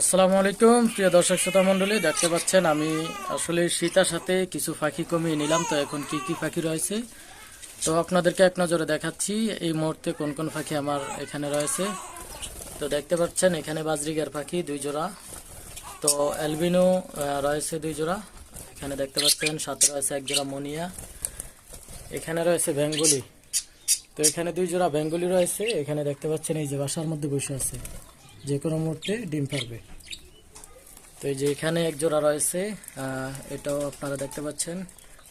আসসালামু আলাইকুম, প্রিয় দর্শক শ্রোতা মণ্ডলী, দেখতে পাচ্ছেন আমি আসলে শীতার সাথে কিছু পাখি কমিয়ে নিলাম, তো এখন কি কি পাখি রয়েছে? তো আপনাদেরকে এক নজরে দেখাচ্ছি, এই মুহূর্তে কোন কোন পাখি আমার এখানে রয়েছে। তো দেখতে পাচ্ছেন, এখানে বাজরিগার পাখি দুই জোড়া। তো অ্যালবিনো রয়েছে দুই জোড়া। এখানে দেখতে পাচ্ছেন, সাথে রয়েছে এক জোড়া মনিয়া। এখানে রয়েছে বেঙ্গলি। তো এখানে দুই জোড়া বেঙ্গলি রয়েছে। এখানে দেখতে পাচ্ছেন, এই যে বাসার মধ্যে বসে আছে। যে কোনো মুহূর্তে ডিম পারবে। তো এই যে এখানে এক জোড়া রয়েছে এটাও আপনারা দেখতে পাচ্ছেন।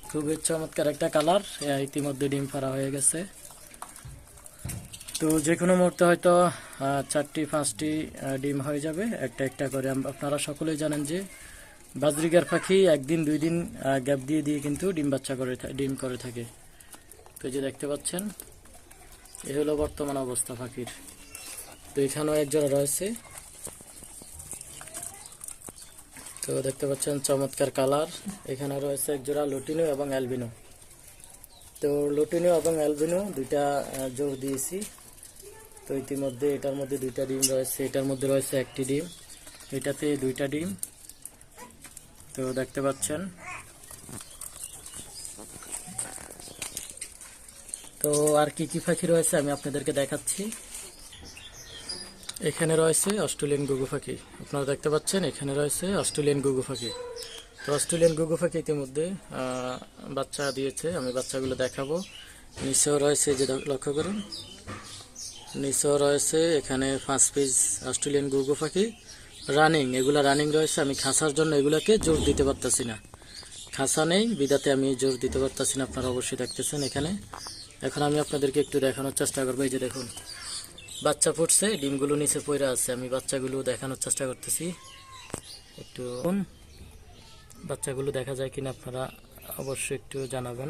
খুবই চমৎকার একটা কালার ইতিমধ্যে ডিম পাড়া হয়ে গেছে। তো যে কোনো মুহূর্তে হয়তো চারটি, পাঁচটি ডিম হয়ে যাবে, একটা একটা করে। আপনারা সকলেই জানেন যে বাজরিগার পাখি একদিন, দুই দিন গ্যাপ দিয়ে দিয়ে কিন্তু ডিম বাচ্চা করে ডিম করে থাকে। তো যে দেখতে পাচ্ছেন এই হলো বর্তমান অবস্থা পাখির। তো এখানেও এক জোড়া রয়েছে। তো দেখতে পাচ্ছেন চমৎকার কালার। এখানে রয়েছে এক জোড়া লুটিনো এবং অ্যালবিনো। তো লুটিনো এবং অ্যালবিনো দুইটা জোর দিয়েছি। তো ইতিমধ্যে এটার মধ্যে দুইটা ডিম রয়েছে। এটার মধ্যে রয়েছে একটি ডিম। এটাতে দুইটা ডিম। তো দেখতে পাচ্ছেন। তো আর কি কি পাখি রয়েছে আমি আপনাদেরকে দেখাচ্ছি। এখানে রয়েছে অস্ট্রেলিয়ান গুগু পাখি আপনারা দেখতে পাচ্ছেন, এখানে রয়েছে অস্ট্রেলিয়ান গুগু পাখি তো অস্ট্রেলিয়ান গুগু পাখি ইতিমধ্যে বাচ্চা দিয়েছে, আমি বাচ্চাগুলো দেখাবো। নিচেও রয়েছে, যে লক্ষ্য করুন। নিচেও রয়েছে, এখানে পাঁচ পিস অস্ট্রেলিয়ান গুগু পাখি রানিং, এগুলো রানিং রয়েছে, আমি খাসার জন্য এগুলাকে জোর দিতে পারতেছি না। খাসা নেই, বিদাতে আমি জোর দিতে পারতেছি না, আপনারা অবশ্যই দেখতেছেন এখানে। এখন আমি আপনাদেরকে একটু দেখানোর চেষ্টা করব, এই যে দেখুন। বাচ্চা ফুটছে, ডিমগুলো নিচে পড়ে আছে। আমি বাচ্চাগুলো দেখানোর চেষ্টা করতেছি। একটু বাচ্চাগুলো দেখা যায় কিনা আপনারা অবশ্যই একটু জানাবেন।